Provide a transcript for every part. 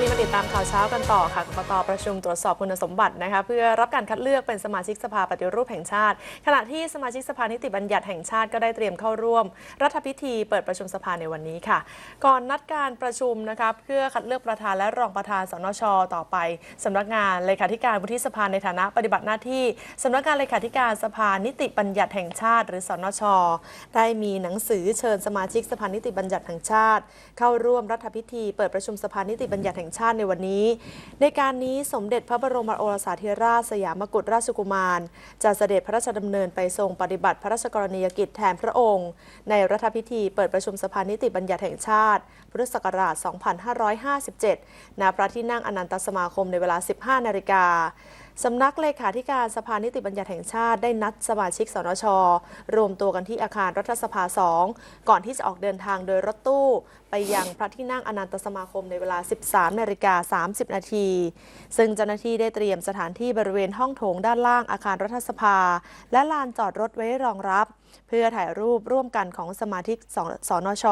นี้มาติดตามข่าวเช้ากันต่อค่ะกกตประชุมตรวจสอบคุณสมบัตินะคะเพื่อรับการคัดเลือกเป็นสมาชิกสภาปฏิรูปแห่งชาติ ขณะที่สมาชิกสภานิติบัญญัติแห่งชาติก็ได้เตรียมเข้าร่วม รัฐพิธีเปิดประชุมสภาในวันนี้ค่ะ ก่อนนัดการประชุมนะคะเพื่อคัดเลือกประธานและรองประธานสนช ต่อไปสำนักงานเลขาธิการวุฒิสภาในฐานะปฏิบัติหน้าที่สำนักงานเลขาธิการสภานิติบัญญัติแห่งชาติ หรือสนช ได้มีหนังสือเชิญสมาชิกสภานิติบัญญัติแห่งชาติ เข้าร่วมรัฐพิธีเปิดประชุมสภานิติบัญญัติแห่งชาติในวันนี้ ในการนี้สมเด็จพระบรมโอรสาธิราชสยามกุฎราชกุมาร จะเสด็จพระราชดำเนินไปทรงปฏิบัติพระราชกรณียกิจแทนพระองค์ ในรัฐพิธีเปิดประชุมสภานิติบัญญัติแห่งชาติ พุทธศักราช 2557 ณ พระที่นั่งอนันตสมาคมในเวลา 15 นาฬิกา สำนักเลขาธิการสภานิติบัญญัติแห่งชาติได้นัดสมาชิกสนช รวมตัวกันที่อาคารรัฐสภา 2 ก่อนที่จะออกเดินทางโดยรถตู้ ไปยังพระที่นั่งอนันตสมาคมในเวลา 13นาฬิกา30 นาที ซึ่งเจ้าหน้าที่ได้เตรียมสถานที่บริเวณห้องโถงด้านล่างอาคารรัฐสภา และลานจอดรถไว้รองรับเพื่อถ่ายรูปร่วมกันของสมาชิกสสนช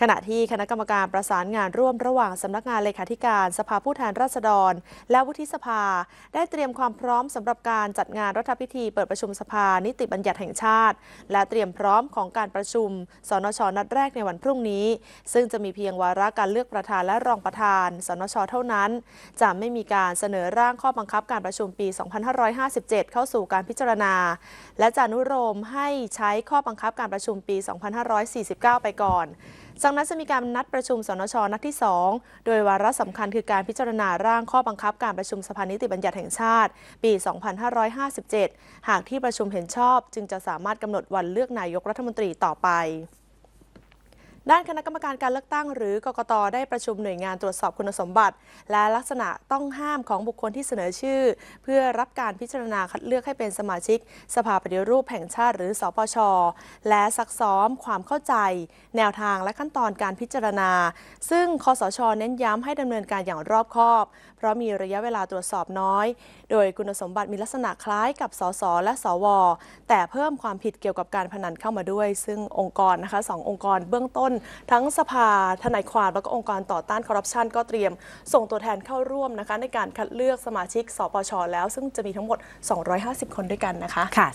ขณะที่คณะกรรมการประสานงานร่วมระหว่างสำนักงานเลขาธิการสภาผู้แทนราษฎร และวุฒิสภาได้เตรียมียมความพร้อมสำหรับการจัดงานรัฐพิธีเปิดประชุมสภานิติบัญญัติแห่งชาติ และเตรียมพร้อมของการประชุม สนชนัดแรกในวันพรุ่งนี้ ซึ่งจะมีเพียงวาระการเลือกประธานและรองประธาน สนชเท่านั้น จะไม่มีการเสนอร่างข้อบังคับการประชุมปี 2557 เข้าสู่การพิจารณา และจะนุโลมให้ใช้ข้อบังคับการประชุมปี 2549 ไปก่อนจากนั้นจะมีการนัดประชุมสนชนัดที่ 2 โดยวาระสำคัญคือการพิจารณาร่างข้อบังคับการประชุมสภานิติบัญญัติแห่งชาติ ปี 2557 หากที่ประชุมเห็นชอบ จึงจะสามารถกำหนดวันเลือกนายกรัฐมนตรีต่อไป ด้านคณะกรรมการการเลือกตั้งหรือกกตได้ประชุมหน่วยงานตรวจสอบคุณสมบัติ และลักษณะต้องห้ามของบุคคลที่เสนอชื่อ เพื่อรับการพิจารณาคัดเลือกให้เป็นสมาชิก สภาปฏิรูปแห่งชาติหรือสปช และซักซ้อมความเข้าใจ แนวทางและขั้นตอนการพิจารณา ซึ่งคอสช เน้นย้ำให้ดำเนินการอย่างรอบคอบ เพราะมีระยะเวลาตรวจสอบน้อย โดยคุณสมบัติมีลักษณะคล้ายกับสสและสว แต่เพิ่มความผิดเกี่ยวกับการพนันเข้ามาด้วย ซึ่งองค์กรนะคะสององค์กรเบื้องต้นน ทั้งสภาทนายความแล้วก็องค์กรต่อต้านคอร์รัปชันก็เตรียม ส่งตัวแทนเข้าร่วมนะคะในการคัดเลือกสมาชิกสปชแล้ว ซึ่งจะมีทั้งหมด 250 คนด้วยกันนะคะค่ะ